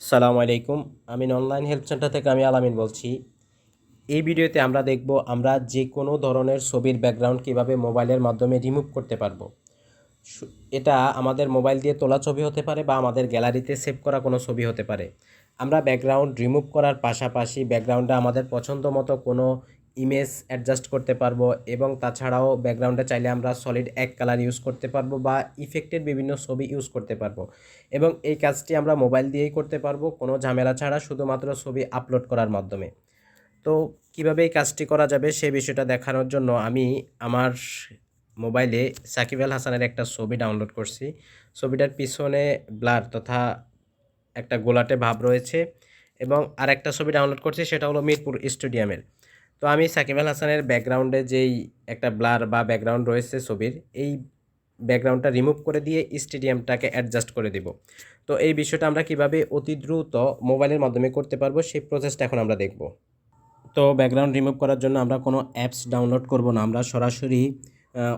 সালামু আলাইকুম। আমি অনলাইন হেল্প সেন্টার থেকে আমি আলামিন বলছি। এই ভিডিওতে আমরা দেখব আমরা যে কোনো ধরনের ছবির ব্যাকগ্রাউন্ড কীভাবে মোবাইলের মাধ্যমে রিমুভ করতে পারব। এটা আমাদের মোবাইল দিয়ে তোলা ছবি হতে পারে বা আমাদের গ্যালারিতে সেভ করা কোনো ছবি হতে পারে। আমরা ব্যাকগ্রাউন্ড রিমুভ করার পাশাপাশি ব্যাকগ্রাউন্ডে আমাদের পছন্দ মতো কোনো ইমেজ অ্যাডজাস্ট করতে পারব এবং তাছাড়াও ব্যাকগ্রাউন্ডে চাইলে আমরা সলিড এক কালার ইউজ করতে পারব বা ইফেক্টের বিভিন্ন ছবি ইউজ করতে পারব। এবং এই কাজটি আমরা মোবাইল দিয়েই করতে পারব, কোনো ঝামেলা ছাড়া শুধুমাত্র ছবি আপলোড করার মাধ্যমে। তো কীভাবে এই কাজটি করা যাবে সেই বিষয়টা দেখানোর জন্য আমি আমার মোবাইলে সাকিব আল হাসানের একটা ছবি ডাউনলোড করছি। ছবিটার পিছনে ব্লার তথা একটা গোলাটে ভাব রয়েছে এবং আরেকটা ছবি ডাউনলোড করছি, সেটা হলো মিরপুর স্টেডিয়ামের। তো আমি সাকিব আল হাসানের ব্যাকগ্রাউন্ডে যেই একটা ব্লার বা ব্যাকগ্রাউন্ড রয়েছে ছবির, এই ব্যাকগ্রাউন্ডটা রিমুভ করে দিয়ে স্টেডিয়ামটাকে অ্যাডজাস্ট করে দেব। তো এই বিষয়টা আমরা কীভাবে অতি দ্রুত মোবাইলের মাধ্যমে করতে পারব, সেই প্রসেসটা এখন আমরা দেখব। তো ব্যাকগ্রাউন্ড রিমুভ করার জন্য আমরা কোনো অ্যাপস ডাউনলোড করব না, আমরা সরাসরি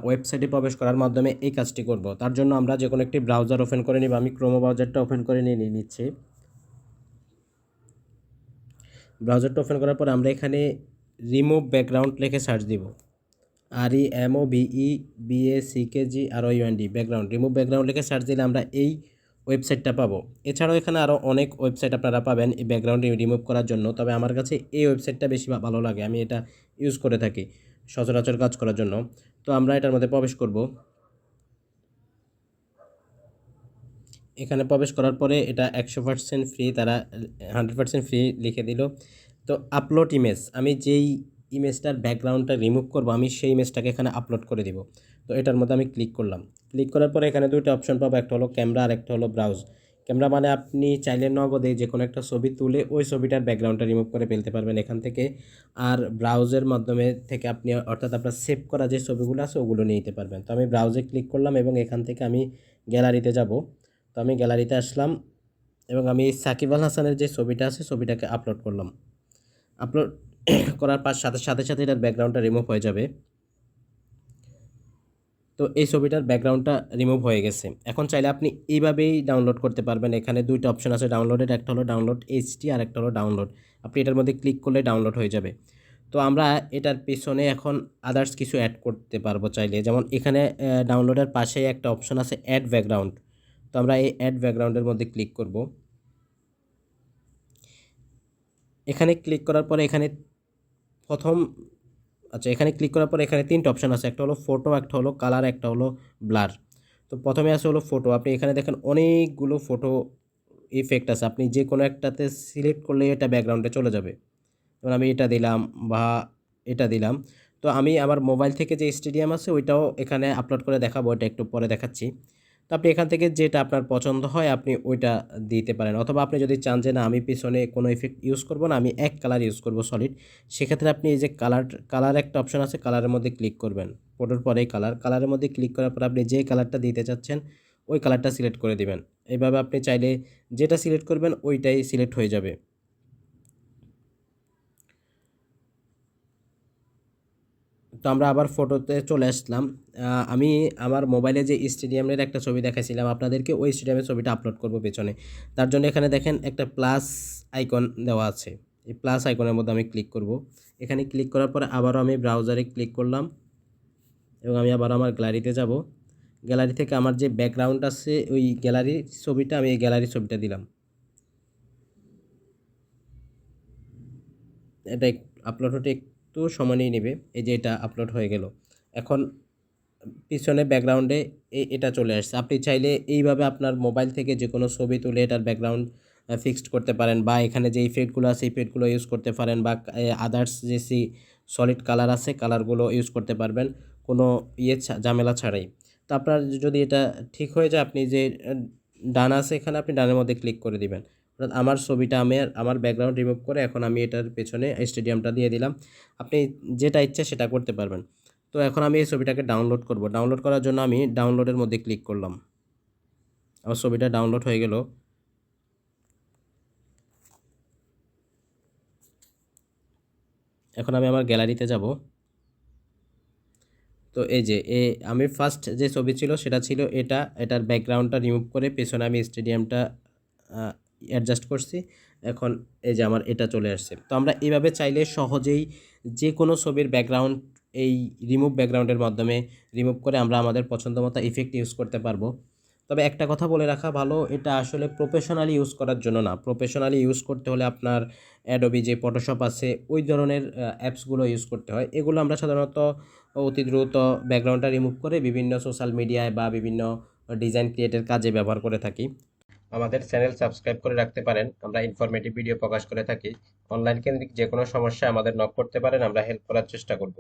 ওয়েবসাইটে প্রবেশ করার মাধ্যমে এই কাজটি করব। তার জন্য আমরা যে কোনো একটি ব্রাউজার ওপেন করে নিব, আমি ক্রোমো ব্রাউজারটা ওপেন করে নিয়ে নিচ্ছি। ব্রাউজারটা ওপেন করার পর আমরা এখানে রিমুভ ব্যাকগ্রাউন্ড লিখে সার্চ দিব। R E M O V E B A C K G R U N D background remove background লিখে সার্চ দিলে আমরা এই ওয়েবসাইটটা পাবো। এছাড়াও এখানে আরও অনেক ওয়েবসাইট আপনারা পাবেন এই ব্যাকগ্রাউন্ড রিমুভ করার জন্য, তবে আমার কাছে এই ওয়েবসাইটটা বেশি ভালো লাগে, আমি এটা ইউজ করে থাকি সচরাচর কাজ করার জন্য। তো আমরা এটার মধ্যে প্রবেশ করব। এখানে প্রবেশ করার পরে এটা একশো পার্সেন্ট ফ্রি তারা হান্ড্রেড পার্সেন্ট ফ্রি লিখে দিল। তো আপলোড ইমেজ আমি যেই ইমেজটার ব্যাকগ্রাউন্ডটা রিমুভ করব, আমি সেই ইমেজটাকে এখানে আপলোড করে দিব। তো এটার মধ্যে আমি ক্লিক করলাম। ক্লিক করার পরে এখানে দুইটা অপশন পাবো, একটা হলো ক্যামেরা আর একটা হলো ব্রাউজ ক্যামেরা মানে আপনি চাইলে নগদে যে কোনো একটা ছবি তুলে ওই ছবিটার ব্যাকগ্রাউন্ডটা রিমুভ করে ফেলতে পারবেন এখান থেকে। আর ব্রাউজের মাধ্যমে থেকে আপনি অর্থাৎ আপনার সেভ করা যে ছবিগুলো আছে, ওগুলো নিয়ে নিতে পারবেন। তো আমি ব্রাউজে ক্লিক করলাম এবং এখান থেকে আমি গ্যালারিতে যাব। তো আমি গ্যালারিতে আসলাম এবং আমি সাকিব আল হাসানের যে ছবিটা আছে, ছবিটাকে আপলোড করলাম। আপলোড করার পার সাথে সাথে সাথে এটার ব্যাকগ্রাউন্ডটা রিমুভ হয়ে যাবে। তো এই ছবিটার ব্যাকগ্রাউন্ডটা রিমুভ হয়ে গেছে। এখন চাইলে আপনি এইভাবেই ডাউনলোড করতে পারবেন। এখানে দুইটা অপশন আছে ডাউনলোডের একটা হলো ডাউনলোড এইচডি আর একটা হলো ডাউনলোড আপনি এটার মধ্যে ক্লিক করলে ডাউনলোড হয়ে যাবে। তো আমরা এটার পিছনে এখন আদার্স কিছু অ্যাড করতে পারব চাইলে। যেমন এখানে ডাউনলোডের পাশেই একটা অপশন আছে অ্যাড ব্যাকগ্রাউন্ড তো আমরা এই অ্যাড ব্যাকগ্রাউন্ডের মধ্যে ক্লিক করব। এখানে ক্লিক করার পরে এখানে প্রথম আচ্ছা এখানে ক্লিক করার পরে এখানে তিনটা অপশন আছে। একটা হলো ফটো একটা হলো কালার একটা হলো ব্লার তো প্রথমে আছে হলো ফটো আপনি এখানে দেখেন অনেকগুলো ফটো ইফেক্ট আছে। আপনি যে কোনো একটাতে সিলেক্ট করলে এটা ব্যাকগ্রাউন্ডে চলে যাবে। যেমন আমি এটা দিলাম বা এটা দিলাম। তো আমি আমার মোবাইল থেকে যে স্টেডিয়াম আছে, ওইটাও এখানে আপলোড করে দেখাবো। এটা একটু পরে দেখাচ্ছি। আপনি এখান থেকে যেটা আপনার পছন্দ হয় আপনি ওইটা দিতে পারেন। অথবা আপনি যদি চান যে, না, আমি পিছনে কোনো ইফেক্ট ইউজ করব না, আমি এক কালার ইউজ করব সলিড সেক্ষেত্রে আপনি এই যে কালার কালার একটা অপশন আছে কালারের মধ্যে ক্লিক করবেন। ফটোর পরেই কালার কালারের মধ্যে ক্লিক করার পর আপনি যে কালারটা দিতে চাচ্ছেন, ওই কালারটা সিলেক্ট করে দিবেন। এইভাবে আপনি চাইলে যেটা সিলেক্ট করবেন, ওইটাই সিলেক্ট হয়ে যাবে। তো আমরা আবার ফটোতে চলে আসলাম। আমি আমার মোবাইলে যে স্টেডিয়ামের একটা ছবি দেখাইছিলাম, আপনাদেরকে ওই স্টেডিয়ামের ছবিটা আপলোড করব পেছনে। তার জন্য এখানে দেখেন একটা প্লাস আইকন দেওয়া আছে। এই প্লাস আইকনের মধ্যে আমি ক্লিক করব। এখানে ক্লিক করার পরে আবারও আমি ব্রাউজারে ক্লিক করলাম এবং আমি আবার আমার গ্যালারিতে যাব। গ্যালারি থেকে আমার যে ব্যাকগ্রাউন্ড আছে, ওই গ্যালারির ছবিটা আমি এই গ্যালারির ছবিটা দিলাম। এটা আপলোড হতে সময় নিয়ে নেবে। এই যে এটা আপলোড হয়ে গেল। এখন পিছনে ব্যাকগ্রাউন্ডে এটা চলে আসছে। আপনি চাইলে এইভাবে আপনার মোবাইল থেকে যে কোনো ছবি তুলে এটার ব্যাকগ্রাউন্ড ফিক্সড করতে পারেন বা এখানে যে ইফেক্টগুলো আছে ইফেক্টগুলো ইউজ করতে পারেন বা আদার্স যে সি সলিড কালার আছে কালারগুলো ইউজ করতে পারবেন। কোনো ইয়ে ঝামেলা ছাড়াই। তো আপনার যদি এটা ঠিক হয়ে যায়, আপনি যে ডান আছে এখানে, আপনি ডানের মধ্যে ক্লিক করে দিবেন। অর্থাৎ আমার ছবিটা আমি আমার ব্যাকগ্রাউন্ড রিমুভ করে এখন আমি এটার পেছনে স্টেডিয়ামটা দিয়ে দিলাম। আপনি যেটা ইচ্ছে সেটা করতে পারবেন। তো এখন আমি এই ছবিটাকে ডাউনলোড করব। ডাউনলোড করার জন্য আমি ডাউনলোডের মধ্যে ক্লিক করলাম। আমার ছবিটা ডাউনলোড হয়ে গেল। এখন আমি আমার গ্যালারিতে যাব। তো এই যে, এ, আমি ফার্স্ট যে ছবি ছিল সেটা ছিল এটা। এটার ব্যাকগ্রাউন্ডটা রিমুভ করে পেছনে আমি স্টেডিয়ামটা অ্যাডজাস্ট করছি। এখন এই যে আমার এটা চলে আসছে। তো আমরা এভাবে চাইলে সহজেই যে কোনো ছবির ব্যাকগ্রাউন্ড এই রিমুভ ব্যাকগ্রাউন্ডের মাধ্যমে রিমুভ করে আমরা আমাদের পছন্দ মতো ইফেক্ট ইউজ করতে পারব। তবে একটা কথা বলে রাখা ভালো, এটা আসলে প্রফেশনালি ইউজ করার জন্য না। প্রফেশনালি ইউজ করতে হলে আপনার অ্যাডোবি যে ফটোশপ আছে, ওই ধরনের অ্যাপসগুলো ইউজ করতে হয়। এগুলো আমরা সাধারণত অতি দ্রুত ব্যাকগ্রাউন্ডটা রিমুভ করে বিভিন্ন সোশ্যাল মিডিয়ায় বা বিভিন্ন ডিজাইন ক্রিয়েটের কাজে ব্যবহার করে থাকি। আমাদের চ্যানেল সাবস্ক্রাইব করে রাখতে পারেন। আমরা ইনফরমেটিভ ভিডিও প্রকাশ করে থাকি। অনলাইন কেন্দ্রিক যে কোনো সমস্যা আমাদের নক করতে পারেন, আমরা হেল্প করার চেষ্টা করব।